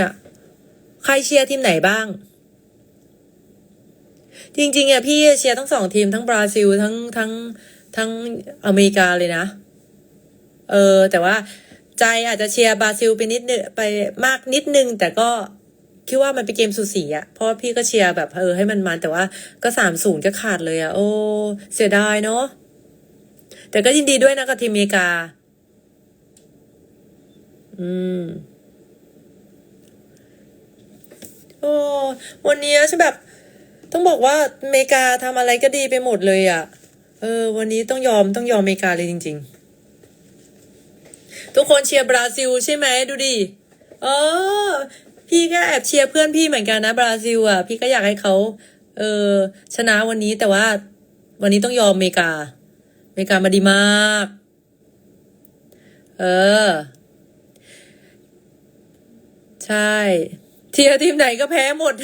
อะใครเชียร์ทีมไหนบ้าง จริงๆอะพี่เชียร์ทั้งสองทีมทั้งบราซิลทั้งทั้งทั้งอเมริกาเลยนะ เออ แต่ว่าใจอาจจะเชียร์บราซิลไปนิดนึงไปมากนิดนึง แต่ก็คิดว่ามันเป็นเกมสูสีอะเพราะว่าพี่ก็เชียร์แบบเออให้มันมันแต่ว่าก็สามศูนย์ก็ขาดเลยอะโอ้เสียดายเนาะแต่ก็ยินดีด้วยนะกับทีมอเมริกา อืม โอ้วันนี้ฉันแบบ ต้องบอกว่าอเมริกาทำอะไรก็ดีไปหมดเลยอะ่ะ เออ วันนี้ต้องยอมต้องยอมอเมริกาเลยจริง ๆ ทุกคนเชียร์บราซิลใช่ไหมดูดิเออพี่ก็แอบเชียร์เพื่อนพี่เหมือนกันนะบราซิลอะ พี่ก็อยากให้เขาเออชนะวันนี้แต่ว่าวันนี้ต้องยอมอเมริกาอเมริกามาดีมาก เออ ใช่ เชียร์ทีมไหนก็แพ้หมด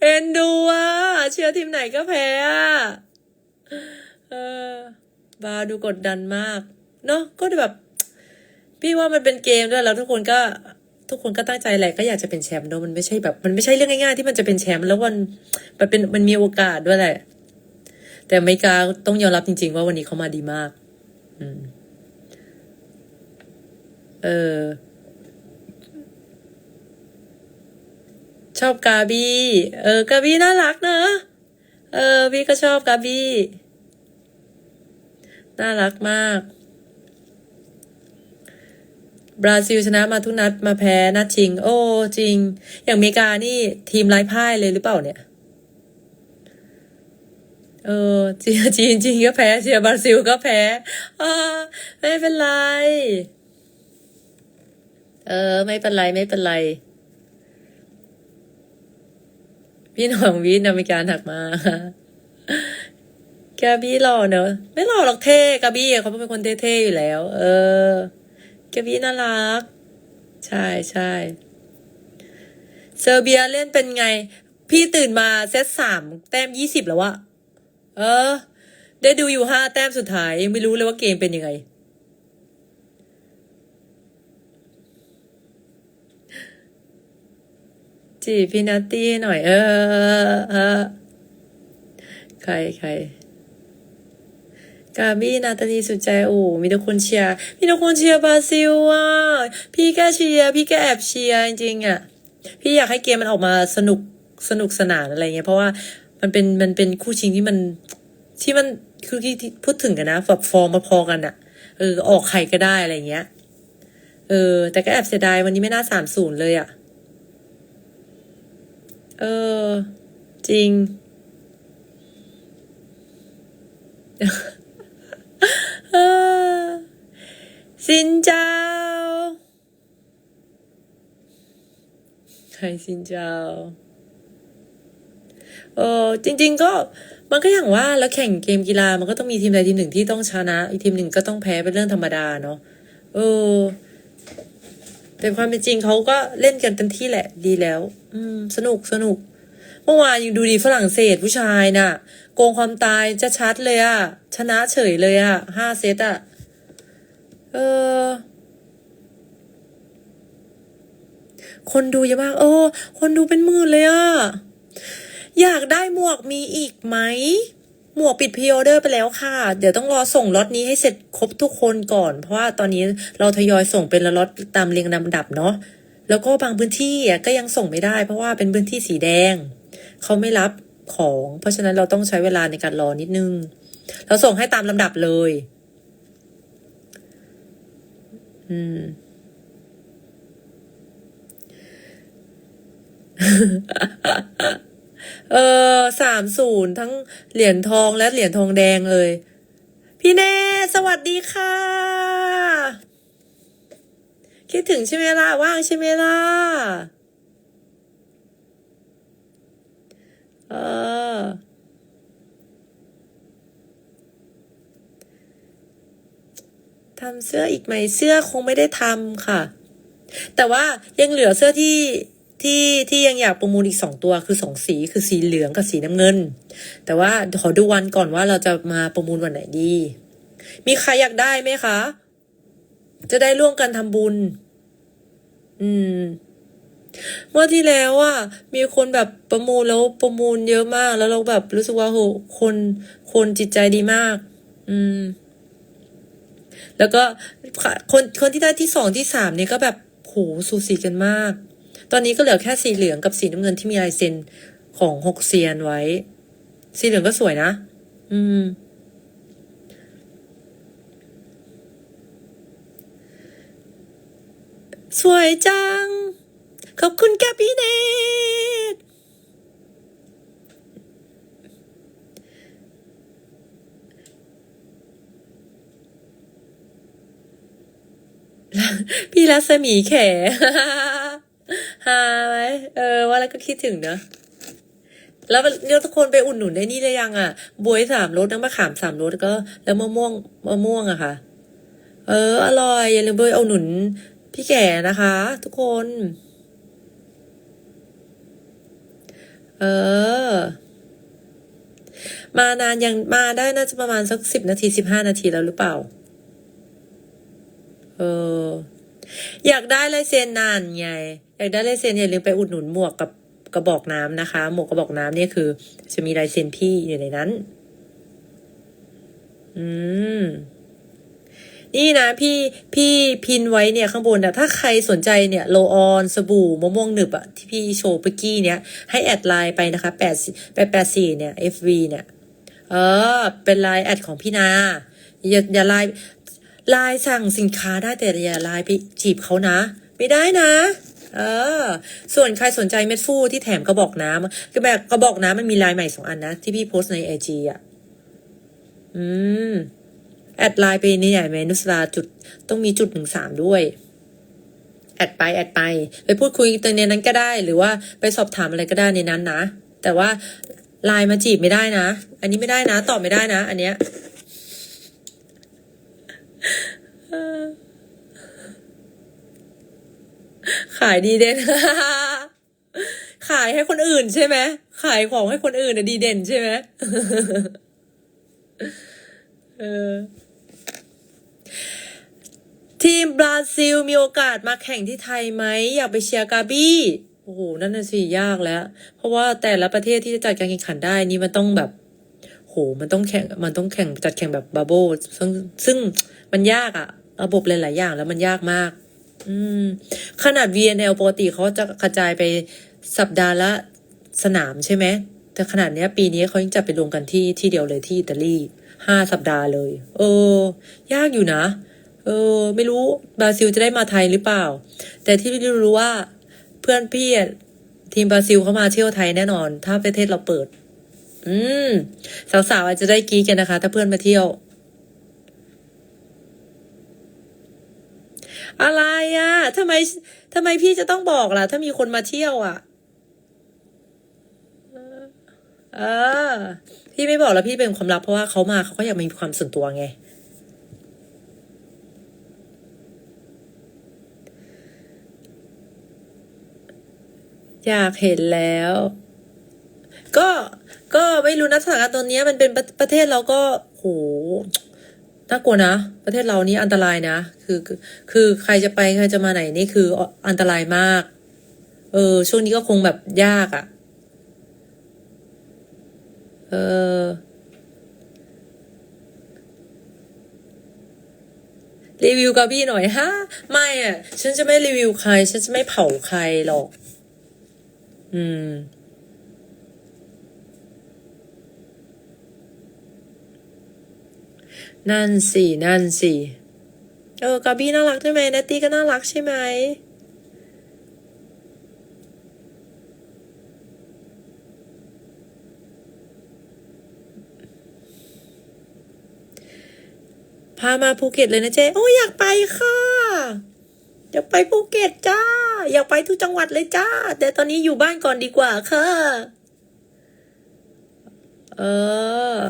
เอ็นดูอะเชียร์ทีมไหนก็แพ้อะเออบาดูกดดันมาก เนาะก็แบบ พี่ว่ามันเป็นเกมด้วยแล้วทุกคนก็ ทุกคนก็ตั้งใจแหละก็อยากจะเป็นแชมป์เนาะมันไม่ใช่แบบ มันไม่ใช่เรื่องง่ายๆที่มันจะเป็นแชมป์แล้วมันมันเป็นมันมีโอกาสด้วยแหละ แต่อเมริกาต้องยอมรับจริง ๆ ว่าวันนี้เขามาดีมาก อืม เออ ชอบกาบี้ เออกาบี้น่ารักนะ เออพี่ก็ชอบกาบี้ น่ารักมาก บราซิลชนะมาทุกนัดมาแพ้นัดชิง โอ้จริง อย่างอเมริกานี่ทีมไร้พ่ายเลยหรือเปล่าเนี่ย เออจีนจีนจีนก็แพ้เชียร์บราซิลก็แพ้อ่าไม่เป็นไร เออ ไม่เป็นไรไม่เป็นไร พี่หน้องวิทย์อเมริกาหักมากาบี้หล่อเนอะไม่หล่อหรอกเท่กาบี้อะเขาเป็นคนเท่ๆอยู่แล้ว เออกาบี้น่ารัก ใช่ใช่เซอร์เบียเล่นเป็นไง พี่ตื่นมาเซตสามแต้มยี่สิบแล้วอะเออ ได้ดูอยู่ห้าแต้มสุดท้ายยังไม่รู้เลยว่าเกมเป็นยังไง จีบพี่นัตตี้หน่อย เออเออใครใครกาบี้นาตาลีสุดใจโอ้มีทุกคนเชียร์มีทุกคนเชียร์บราซิลอะพี่ก็เชียร์พี่ก็แอบเชียร์จริงๆอะ พี่อยากให้เกมมันออกมาสนุกสนุกสนานอะไรเงี้ยเพราะว่ามันเป็นมันเป็นคู่ชิงที่มันที่มันคือที่ที่พูดถึงกันนะแบบฟอร์มมาพอกันอะเออออกใครก็ได้อะไรเงี้ย เออ แต่ก็แอบเสียดายวันนี้ไม่น่าสามศูนย์เลยอะ เออ จริง สินเจ้าใครสินเจ้าเออจริง ๆ ก็มันก็อย่างว่าแล้วแข่งเกมกีฬามันก็ต้องมีทีมใดทีมหนึ่งที่ต้องชนะ อีกทีมหนึ่งก็ต้องแพ้เป็นเรื่องธรรมดาเนาะเออ แต่ความเป็นจริงเขาก็เล่นกันเต็มที่แหละดีแล้ว อืม สนุกสนุกเมื่อวานยังดูดีฝรั่งเศสผู้ชายน่ะ โกงความตายจะชัดเลยอะชนะเฉยเลยอะห้าเซตอะเออ คนดูเยอะมากโอ้คนดูเป็นหมื่นเลยอะอยากได้หมวกมีอีกไหม หมวกปิดพรีออเดอร์ไปแล้วค่ะ เดี๋ยวต้องรอส่งล็อตนี้ให้เสร็จครบทุกคนก่อน เพราะว่าตอนนี้เราทยอยส่งเป็นละล็อตตามเรียงลำดับเนาะ แล้วก็บางพื้นที่ก็ยังส่งไม่ได้ เพราะว่าเป็นพื้นที่สีแดง เขาไม่รับของ เพราะฉะนั้นเราต้องใช้เวลาในการรอนิดนึง เราส่งให้ตามลำดับเลย อืม เออสามศูนย์ทั้งเหรียญทองและเหรียญทองแดงเลย พี่เนสวัสดีค่ะ คิดถึงใช่ไหมล่ะ ว่างใช่ไหมล่ะ เออทำเสื้ออีกไหมเสื้อคงไม่ได้ทำค่ะ แต่ว่ายังเหลือเสื้อที่ ที่ที่ยังอยากประมูลอีกสองตัวคือสองสีคือสีเหลืองกับสีน้ำเงิน แต่ว่าขอดูวันก่อนว่าเราจะมาประมูลวันไหนดี มีใครอยากได้ไหมคะ จะได้ร่วมกันทำบุญ อืมเมื่อที่แล้วอะมีคนแบบประมูลแล้วประมูลเยอะมาก แล้วเราแบบรู้สึกว่าโหคนคนจิตใจดีมาก อืม แล้วก็คนคนที่ได้ที่สองที่สามเนี่ยก็แบบโหสูสีกันมาก ตอนนี้ก็เหลือแค่สีเหลืองกับสีน้ำเงินที่มีลายเซ็นของหกเซียนไว้ สีเหลืองก็สวยนะ อืม สวยจัง ขอบคุณค่ะพี่เนตพี่รัศมีแข ฮาไหมเออ ว่าแล้วก็คิดถึงเนอะแล้วเดี๋ยวทุกคนไปอุ่นหนุนได้นี่ได้ยังอะบวยสามรสน้ำมะขามสามรสก็ แล้วมะม่วงมะม่วงอะค่ะ เออ อร่อยอย่าลืมไปเอาหนุนพี่แก่นะคะ ทุกคน เออ มานานยังมาได้น่าจะประมาณสักสิบนาทีสิบห้านาทีแล้วหรือเปล่า เออ อยากได้ลายเซ็นนานไง อยากได้ลายเซ็นอย่าลืมไปอุดหนุนหมวกกับกระบอกน้ำนะคะ หมวกกระบอกน้ำเนี่ยคือ จะมีลายเซ็นพี่อยู่ในนั้น อืมนี่นะพี่พี่พินไว้เนี่ยข้างบนนะถ้าใครสนใจเนี่ยโลออนสบู่มะม่วงหนึบอะที่พี่โชว์เมื่อกี้เนี่ย ให้แอดไลน์ไปนะคะแปดแปดแปดสี่เนี่ย FV เนี่ย เออ เป็นไลน์แอดของพี่นาอย่าอย่าไลน์ไลน์สั่งสินค้าได้แต่อย่าไลน์ไปจีบเขานะ ไม่ได้นะ เออ ส่วนใครสนใจเม็ดฟูที่แถมกระบอกน้ำก็แบบกระบอกน้ำมันมีลายใหม่สองอันนะ ที่พี่โพสในไอจีอะ อืม แอดไลน์ไปนี่ใหญ่ไหมนุสราจุดต้องมีจุดหนึ่งสามด้วย แอดไปแอดไป ไปพูดคุยตัวในนั้นก็ได้ หรือว่าไปสอบถามอะไรก็ได้ในนั้นนะ แต่ว่าไลน์มาจีบไม่ได้นะ อันนี้ไม่ได้นะ ตอบไม่ได้นะ อันเนี้ย ขายดีเด่น ขายให้คนอื่นใช่ไหมขายของให้คนอื่นน่ะดีเด่นใช่ไหมเออทีมบราซิลมีโอกาสมาแข่งที่ไทยไหมอยากไปเชียร์กาบี้โอ้โหนั่นน่ะสิยากแล้ว เพราะว่าแต่ละประเทศที่จะจัดการแข่งขันได้นี่มันต้องแบบโหมันต้องแข่งมันต้องแข่งจัดแข่งแบบบับเบิลซึ่งซึ่งมันยากอะระบบหลายๆอย่างแล้วมันยากมาก อืม ขนาด VNL ปกติเขาจะกระจายไปสัปดาห์ละสนามใช่ไหม แต่ขนาดเนี้ย ปีนี้เขายังจัดไปรวมกันที่ที่เดียวเลยที่อิตาลีห้าสัปดาห์เลย เออ ยากอยู่นะ เออ ไม่รู้บราซิลจะได้มาไทยหรือเปล่า แต่ที่รู้ว่า เพื่อนพี่ทีมบราซิลเขามาเที่ยวไทยแน่นอน ถ้าประเทศเราเปิด อืม สาวๆอาจจะได้กีกันนะคะ ถ้าเพื่อนมาเที่ยว อะไรอะ่ะทำไมทำไมพี่จะต้องบอกล่ะ ถ้ามีคนมาเที่ยวอะ่ะ เออ พี่ไม่บอกแล้วพี่เป็นความลับเพราะว่าเขามาเขาก็อยากมีความส่วนตัวไงอยากเห็นแล้ว ก็ก็ไม่รู้นะสถานการณ์ตอนนี้มันเป็นประประเทศเราก็โห น่ากลัวนะ ประเทศเรานี่อันตรายนะคือคือคือใครจะไปใครจะมาไหนนี่คืออันตรายมาก เออ ช่วงนี้ก็คงแบบยากอะ่ะ เออรีวิวกับพี่หน่อยฮะไม่อะ ฉันจะไม่รีวิวใคร ฉันจะไม่เผาใครหรอก อืม นั่นสินั่นสิเออกาบี้น่ารักใช่ไหมนัตตี้ก็น่ารักใช่ไหมพามาภูเก็ตเลยนะเจ๊โอ้อยากไปค่ะอยากไปภูเก็ตจ้า อยากไปทุกจังหวัดเลยจ้า แต่ตอนนี้อยู่บ้านก่อนดีกว่าค่ะ เออ ฮ่า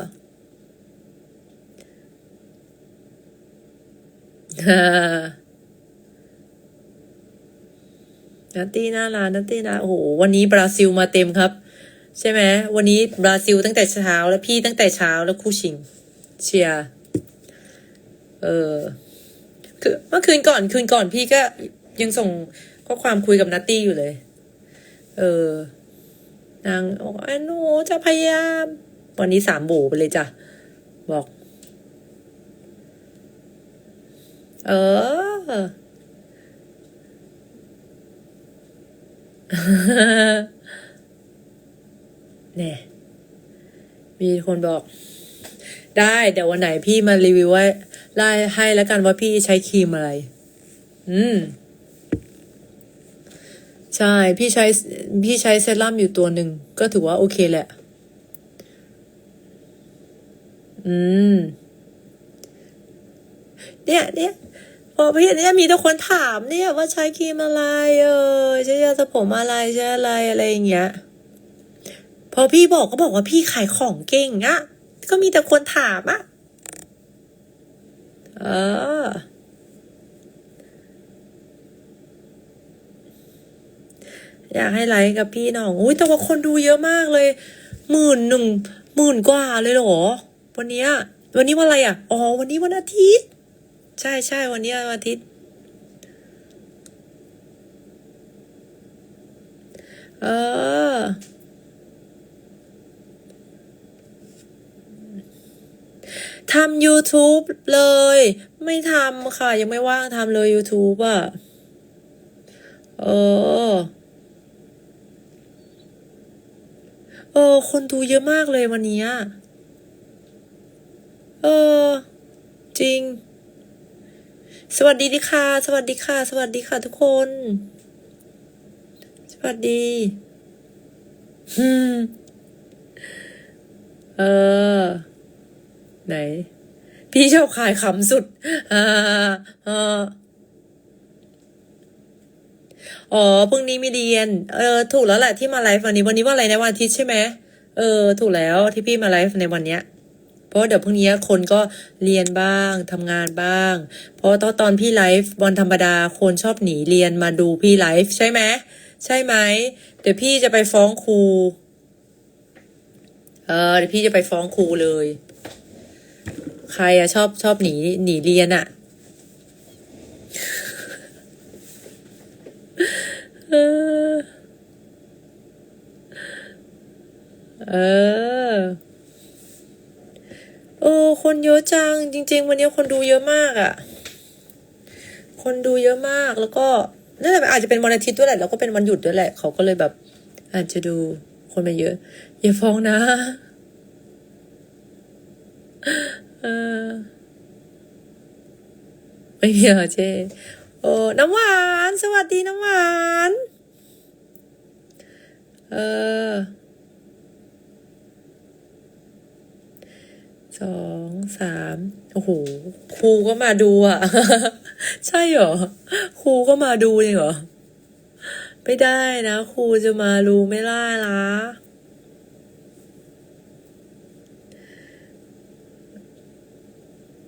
นัตตี้น่ารักนัตตี้นะโอ้โหวันนี้บราซิลมาเต็มครับ ใช่ไหมวันนี้บราซิลตั้งแต่เช้า แล้วพี่ตั้งแต่เช้าแล้วคู่ชิง เชียร์เออคือเมื่อคืนก่อนคืนก่อนพี่ก็ยังส่งข้อความคุยกับนัตตี้อยู่เลย เออ นางบอกว่าหนูจะพยายาม วันนี้สามโบไปเลยจ้ะ บอก เออ เนี่ยมีคนบอก ได้เดี๋ยววันไหนพี่มารีวิวว่าไล่ให้แล้วกันว่าพี่ใช้ครีมอะไร อืม ใช่ พี่ใช้ พี่ใช้เซรั่มอยู่ตัวหนึ่ง ก็ถือว่าโอเคแหละ อืม เนี่ยเนี่ยพอพี่เนี่ยมีแต่คนถามเนี่ยว่าใช้ครีมอะไร เออใช้ยาสระผมอะไรใช้อะไรอะไรอย่างเงี้ย พอพี่บอกก็บอกว่าพี่ขายของเก่งอะก็มีแต่คนถามอะเอออยากให้ไลค์กับพี่หน้อง อุ้ยแต่ว่าคนดูเยอะมากเลยหมื่นหนึ่งหมื่นกว่าเลยเหรอ วันนี้วันนี้วันอะไรอะ อ๋อ วันนี้วันอาทิตย์ ใช่ใช่วันนี้วันอาทิตย์ เออ ทำ YouTube เลย ไม่ทำค่ะ ยังไม่ว่างทำเลย YouTube อะ เออ เออ คนดูเยอะมากเลยวันนี้ เออ จริง สวัสดีดิค่ะ สวัสดีค่ะ สวัสดีค่ะทุกคน สวัสดีฮึมเออ ไหน พี่ชอบขายขำสุดอ่าอ่าอ๋อพรุ่งนี้มีเรียน เออ ถูกแล้วแหละที่มาไลฟ์วันนี้ วันนี้ว่าอะไรนะวันอาทิตย์ใช่ไหมเออ ถูกแล้วที่พี่มาไลฟ์ในวันเนี้ย เพราะเดี๋ยวพรุ่งนี้คนก็เรียนบ้างทำงานบ้าง เพราะตอนตอนพี่ไลฟ์วันธรรมดาคนชอบหนีเรียนมาดูพี่ไลฟ์ใช่ไหมใช่ไหมเดี๋ยวพี่จะไปฟ้องครูเออเดี๋ยวพี่จะไปฟ้องครูเลย ใครอะชอบชอบหนีหนีเรียนอะเออ โอ้คนเยอะจัง จริง ๆ วันนี้คนดูเยอะมากอะคนดูเยอะมากแล้วก็นั่นแหละอาจจะเป็นวันอาทิตย์ด้วยแหละแล้วก็เป็นวันหยุดด้วยแหละ เขาก็เลยแบบ อาจจะดูคนมาเยอะ อย่าฟ้องนะเออไม่มีเหรอเจโอ้น้ำหวาน สวัสดีน้ำหวาน เออ สองสามโอ้โหครูก็มาดูอะ ใช่เหรอครูก็มาดูเลยเหรอไม่ได้นะครูจะมาดูไม่ได้ละ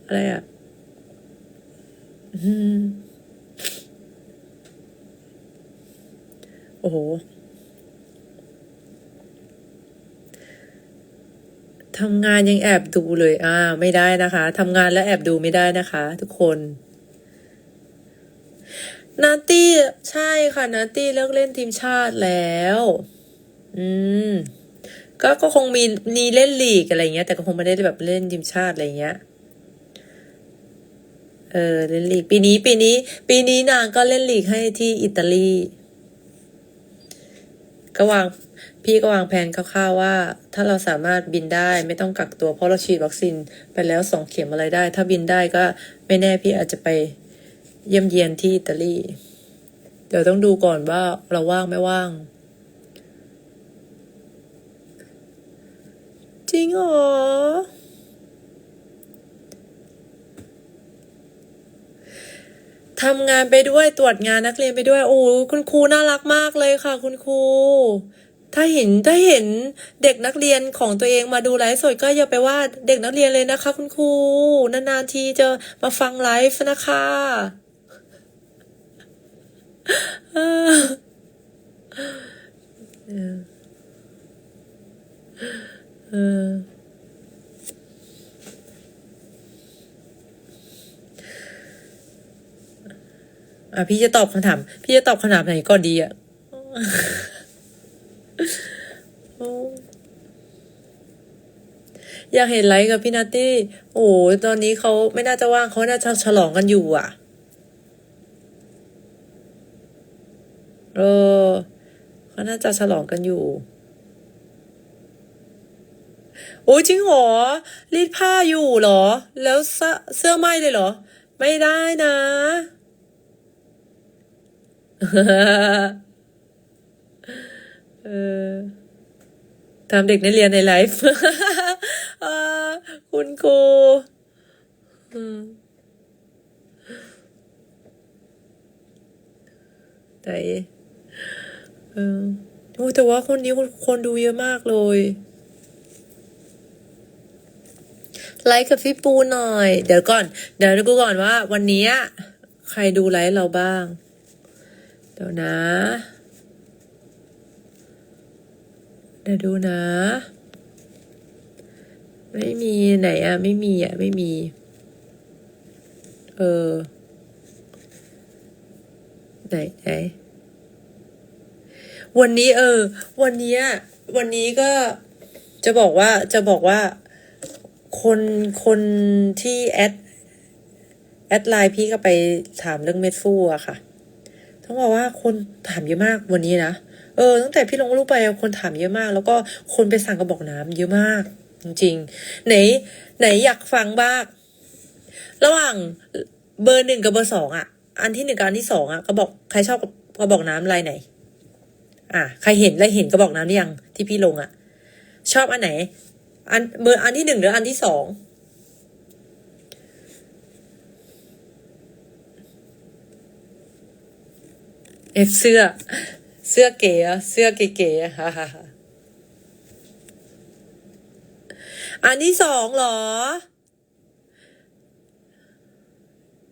อะไรอะโอ้โห ทำงานยังแอบดูเลยอ่าไม่ได้นะคะทำงานแล้วแอบดูไม่ได้นะคะ ทุกคนนาตี้ใช่ค่ะนาตี้เลิกเล่นทีมชาติแล้ว อืมก็ก็คงมีมีเล่นลีกอะไรเงี้ย แต่ก็คงไม่ได้แบบเล่นทีมชาติอะไรเงี้ยเออเล่นลีกปีนี้ปีนี้ ปีนี้นางก็เล่นลีกให้ที่อิตาลี ก็วาง พี่ก็วางแผนคร่าวๆว่า ถ้าเราสามารถบินได้ไม่ต้องกักตัวเพราะเราฉีดวัคซีนไปแล้วสองเข็มอะไรได้ ถ้าบินได้ก็ไม่แน่พี่อาจจะไปเยี่ยมเยียนที่อิตาลี เดี๋ยวต้องดูก่อนว่าเราว่างไม่ว่าง จริงเหรอทำงานไปด้วยตรวจงานนักเรียนไปด้วย โอ้คุณครูน่ารักมากเลยค่ะ คุณครู ถ้าเห็นถ้าเห็นเด็กนักเรียนของตัวเองมาดูไลฟ์สดก็อย่าไปว่าเด็กนักเรียนเลยนะคะ คุณครูนานๆทีจะมาฟังไลฟ์นะคะเอออะพี่จะตอบคำถาม พี่จะตอบคำถามไหนก่อนดีอะ อยากเห็นไลฟ์กับพี่นัตตี้ โอ้ตอนนี้เขาไม่น่าจะว่างเขาน่าจะฉลองกันอยู่อะ เออเขาน่าจะฉลองกันอยู่ โอ้จริงเหรอ รีดผ้าอยู่เหรอ แล้วเสื้อไหมเลยเหรอ ไม่ได้นะเออทำเด็กนักเรียนในไลฟ์ คุณครูอืมไหนเออโอ้แต่ว่าคนนี้คนคนดูเยอะมากเลย ไลค์กับพี่ปูหน่อย เดี๋ยวก่อน เดี๋ยวดูก่อนว่า วันนี้ใครดูไลฟ์เราบ้าง เดี๋ยวนะ เดี๋ยวดูนะ ไม่มีไหนอะ ไม่มีอะ ไม่มี เออ ไหนไหนวันนี้ เออ วันนี้อะวันนี้ก็จะบอกว่าจะบอกว่า คนคนที่แอดแอดไลน์พี่ก็ไปถามเรื่องเม็ดฟูอะค่ะ ต้องบอกว่าคนถามเยอะมากวันนี้นะ เออ ตั้งแต่พี่ลงรูปไปคนถามเยอะมาก แล้วก็คนไปสั่งกระบอกน้ำเยอะมาก จริงๆไหนไหนอยากฟังบ้างระหว่างเบอร์หนึ่งกับเบอร์สองอะ อันที่หนึ่งกับอันที่สองอะกระบอกใครชอบกระบอกน้ำลายไหน อะใครเห็นแล้วเห็นกระบอกน้ำหรือยังที่พี่ลงอะ ชอบอันไหน อันเบอร์อันที่หนึ่งหรืออันที่สองเอฟเสื้อ เสื้อเก๋เสื้อเก๋ๆอะฮ่าฮ่าฮ่า อันที่สองเหรอ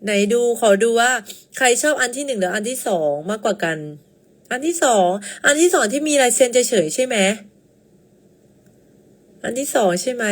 ไหนดูขอดูว่า ใครชอบอันที่หนึ่งหรืออันที่สองมากกว่ากัน อันที่สองอันที่สองที่มีลายเซ็นเฉยๆใช่ไหมอันที่สองใช่ไหม